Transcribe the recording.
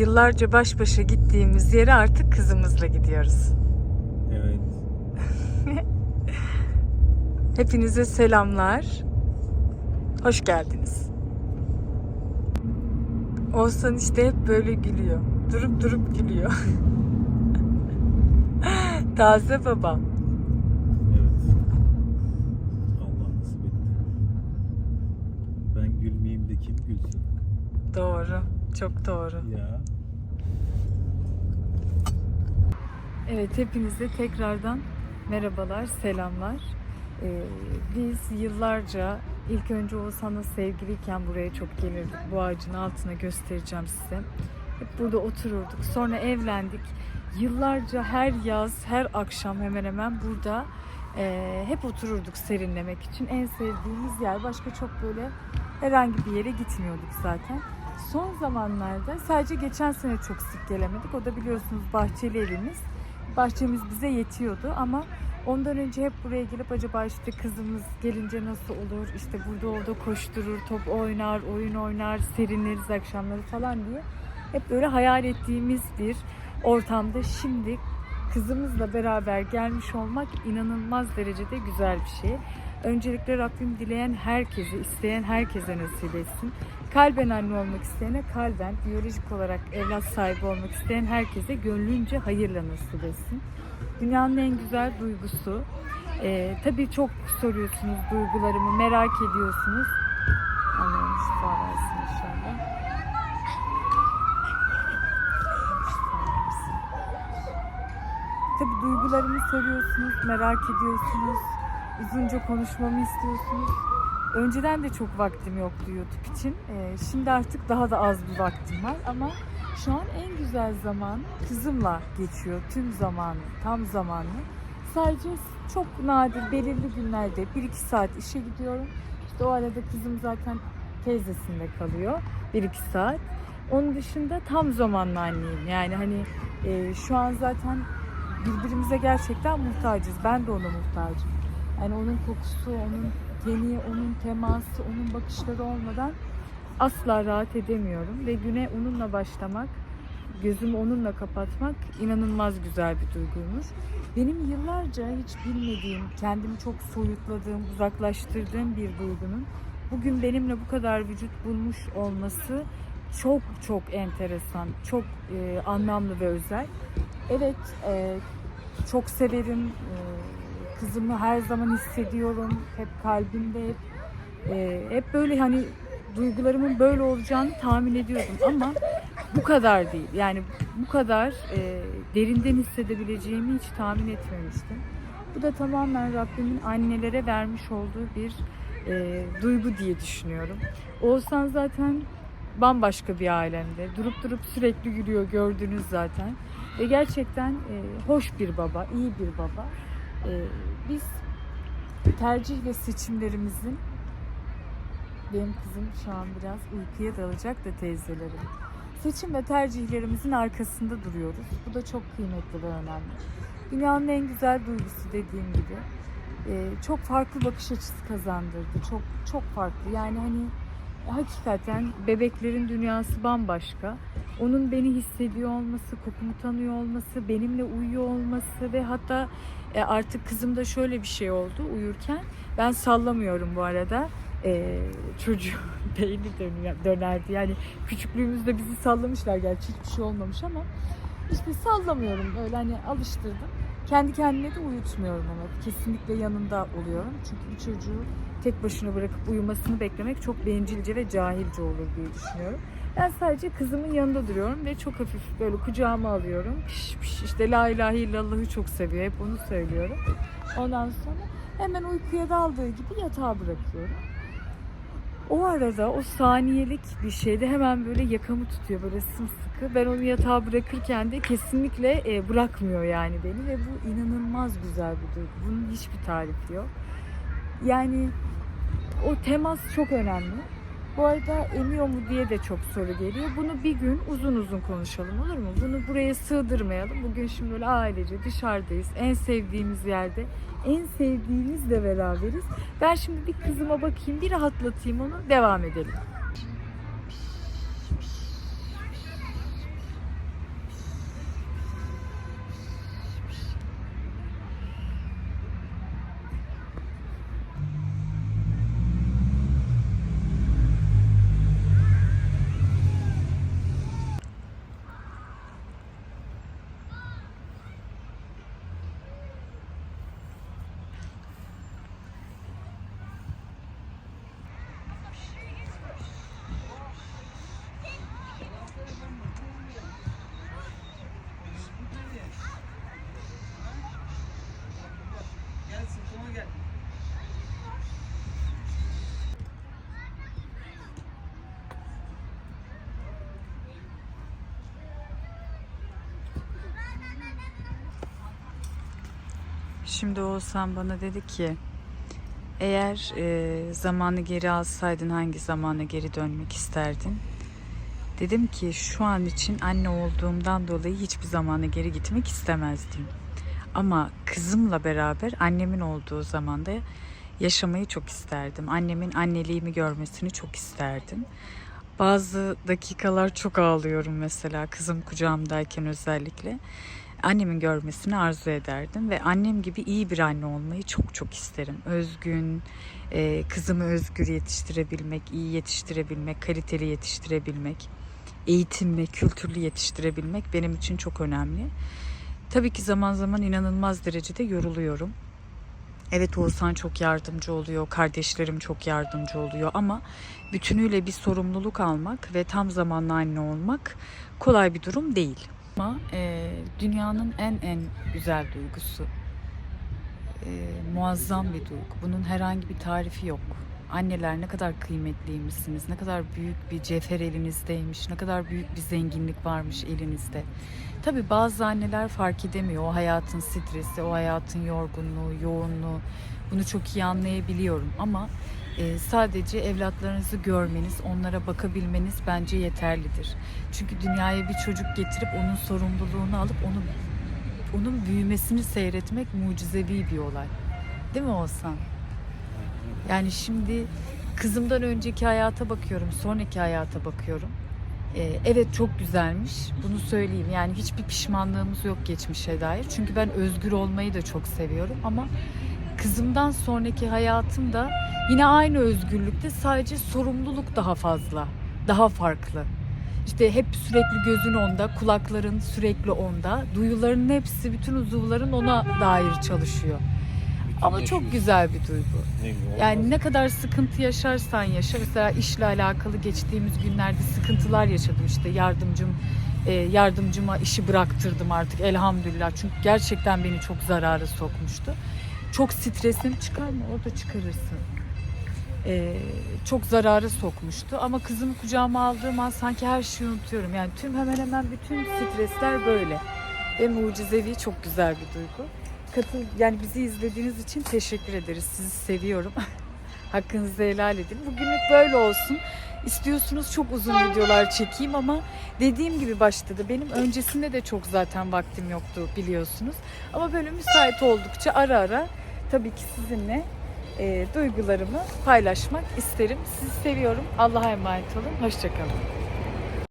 Yıllarca baş başa gittiğimiz yere artık kızımızla gidiyoruz. Evet. Hepinize selamlar. Hoş geldiniz. Oğuzhan işte hep böyle gülüyor. Durup durup gülüyor. Taze babam. Evet. Allah nasip etti. Ben gülmeyeyim de kim gülsün? Doğru. Çok doğru. Ya. Evet hepinize tekrardan merhabalar, selamlar. Ee, biz yıllarca ilk önce Oğuzhan'la sevgiliyken buraya çok gelirdik. Bu ağacın altına göstereceğim size. Hep burada otururduk. Sonra evlendik. Yıllarca her yaz, her akşam hemen hemen burada e, hep otururduk serinlemek için. En sevdiğimiz yer. Başka çok böyle herhangi bir yere gitmiyorduk zaten. Son zamanlarda sadece geçen sene çok sık gelemedik. O da biliyorsunuz bahçeli evimiz. Bahçemiz bize yetiyordu ama ondan önce hep buraya gelip acaba işte kızımız gelince nasıl olur? İşte burada orada koşturur, top oynar, oyun oynar, serinleriz akşamları falan diye hep böyle hayal ettiğimiz bir ortamda şimdi kızımızla beraber gelmiş olmak inanılmaz derecede güzel bir şey. Öncelikle Rabbim dileyen herkese, isteyen herkese nasip etsin. Kalben anne olmak isteyene kalben, biyolojik olarak evlat sahibi olmak isteyen herkese gönlünce hayırla nasip etsin. Dünyanın en güzel duygusu. Ee, tabii çok soruyorsunuz duygularımı, merak ediyorsunuz. Allah'ım şifa versin inşallah. Şifa versin. Tabii duygularımı soruyorsunuz, merak ediyorsunuz. Uzunca konuşmamı istiyorsunuz. Önceden de çok vaktim yoktu YouTube için. Ee, şimdi artık daha da az bir vaktim var ama şu an en güzel zaman kızımla geçiyor. Tüm zamanı, tam zamanlı. Sadece çok nadir, belirli günlerde 1-2 saat işe gidiyorum. İşte o arada kızım zaten teyzesinde kalıyor. 1-2 saat. Onun dışında tam zamanlı anneyim. Yani hani e, şu an zaten birbirimize gerçekten muhtacız. Ben de ona muhtacım. Yani onun kokusu, onun teni, onun teması, onun bakışları olmadan asla rahat edemiyorum. Ve güne onunla başlamak, gözümü onunla kapatmak inanılmaz güzel bir duyguymuş. Benim yıllarca hiç bilmediğim, kendimi çok soyutladığım, uzaklaştırdığım bir duygunun bugün benimle bu kadar vücut bulmuş olması çok çok enteresan, çok e, anlamlı ve özel. Evet, e, çok severim. E, kızımı her zaman hissediyorum. Hep kalbimde hep, e, hep böyle hani duygularımın böyle olacağını tahmin ediyordum ama bu kadar değil. Yani bu kadar e, derinden hissedebileceğimi hiç tahmin etmemiştim. Bu da tamamen Rabbimin annelere vermiş olduğu bir e, duygu diye düşünüyorum. Oğuzhan zaten bambaşka bir alemde. Durup durup sürekli gülüyor gördünüz zaten. Ve gerçekten e, hoş bir baba, iyi bir baba. E, biz tercih ve seçimlerimizin benim kızım şu an biraz uykuya dalacak da teyzelerim. Seçim ve tercihlerimizin arkasında duruyoruz. Bu da çok kıymetli ve önemli. Dünyanın en güzel duygusu dediğim gibi. e, çok farklı bakış açısı kazandırdı. Çok çok farklı. Yani hani hakikaten bebeklerin dünyası bambaşka. Onun beni hissediyor olması, kokumu tanıyor olması, benimle uyuyor olması ve hatta e, artık kızımda şöyle bir şey oldu uyurken. Ben sallamıyorum bu arada. E, çocuğu beyni dönüyor, dönerdi. Yani küçüklüğümüzde bizi sallamışlar gerçi hiçbir şey olmamış ama işte sallamıyorum öyle hani alıştırdım. Kendi kendime de uyutmuyorum ama kesinlikle yanında oluyorum. Çünkü bir çocuğu tek başına bırakıp uyumasını beklemek çok bencilce ve cahilce olur diye düşünüyorum. Ben sadece kızımın yanında duruyorum ve çok hafif böyle kucağıma alıyorum. Piş piş işte la ilahe illallah'ı çok seviyor. Hep onu söylüyorum. Ondan sonra hemen uykuya daldığı gibi yatağa bırakıyorum. O arada o saniyelik bir şeyde hemen böyle yakamı tutuyor böyle sımsıkı. Ben onu yatağa bırakırken de kesinlikle e, bırakmıyor yani beni ve bu inanılmaz güzel bir duygu. Bunun hiçbir tarifi yok. Yani o temas çok önemli. Bu arada emiyor mu diye de çok soru geliyor. Bunu bir gün uzun uzun konuşalım olur mu? Bunu buraya sığdırmayalım. Bugün şimdi böyle ailece dışarıdayız. En sevdiğimiz yerde. En sevdiğimizle beraberiz. Ben şimdi bir kızıma bakayım, bir rahatlatayım onu. Devam edelim. Şimdi Oğuzhan bana dedi ki eğer e, zamanı geri alsaydın hangi zamana geri dönmek isterdin? Dedim ki şu an için anne olduğumdan dolayı hiçbir zamana geri gitmek istemezdim. Ama kızımla beraber annemin olduğu zamanda yaşamayı çok isterdim. Annemin anneliğimi görmesini çok isterdim. Bazı dakikalar çok ağlıyorum mesela kızım kucağımdayken özellikle. Annemin görmesini arzu ederdim ve annem gibi iyi bir anne olmayı çok çok isterim. Özgün, e, kızımı özgür yetiştirebilmek, iyi yetiştirebilmek, kaliteli yetiştirebilmek, eğitimli, kültürlü yetiştirebilmek benim için çok önemli. Tabii ki zaman zaman inanılmaz derecede yoruluyorum. Evet Oğuzhan çok yardımcı oluyor, kardeşlerim çok yardımcı oluyor ama bütünüyle bir sorumluluk almak ve tam zamanlı anne olmak kolay bir durum değil. Ama e, dünyanın en en güzel duygusu. E, muazzam bir duygu. Bunun herhangi bir tarifi yok. Anneler ne kadar kıymetliymişsiniz, ne kadar büyük bir cevher elinizdeymiş, ne kadar büyük bir zenginlik varmış elinizde. Tabii bazı anneler fark edemiyor o hayatın stresi, o hayatın yorgunluğu, yoğunluğu. Bunu çok iyi anlayabiliyorum ama e, sadece evlatlarınızı görmeniz, onlara bakabilmeniz bence yeterlidir. Çünkü dünyaya bir çocuk getirip onun sorumluluğunu alıp onu onun büyümesini seyretmek mucizevi bir olay. Değil mi Oğuzhan? Yani şimdi kızımdan önceki hayata bakıyorum, sonraki hayata bakıyorum. Ee, evet çok güzelmiş. Bunu söyleyeyim. Yani hiçbir pişmanlığımız yok geçmişe dair. Çünkü ben özgür olmayı da çok seviyorum ama kızımdan sonraki hayatım da yine aynı özgürlükte sadece sorumluluk daha fazla, daha farklı. İşte hep sürekli gözün onda, kulakların sürekli onda, duyuların hepsi, bütün uzuvların ona dair çalışıyor. Ama çok güzel bir duygu. Ne güzel. Yani ne kadar sıkıntı yaşarsan yaşa. Mesela işle alakalı geçtiğimiz günlerde sıkıntılar yaşadım işte yardımcım e, yardımcıma işi bıraktırdım artık elhamdülillah. Çünkü gerçekten beni çok zarara sokmuştu. Çok stresim çıkar mı? Orada çıkarırsın. E, çok zarara sokmuştu ama kızımı kucağıma aldığım an sanki her şeyi unutuyorum. Yani tüm hemen hemen bütün stresler böyle. Ve mucizevi çok güzel bir duygu. Katıl, yani bizi izlediğiniz için teşekkür ederiz. Sizi seviyorum. Hakkınızı helal edin. Bugünlük böyle olsun. İstiyorsunuz çok uzun videolar çekeyim ama dediğim gibi başta da benim öncesinde de çok zaten vaktim yoktu biliyorsunuz. Ama böyle müsait oldukça ara ara tabii ki sizinle e, duygularımı paylaşmak isterim. Sizi seviyorum. Allah'a emanet olun. Hoşçakalın.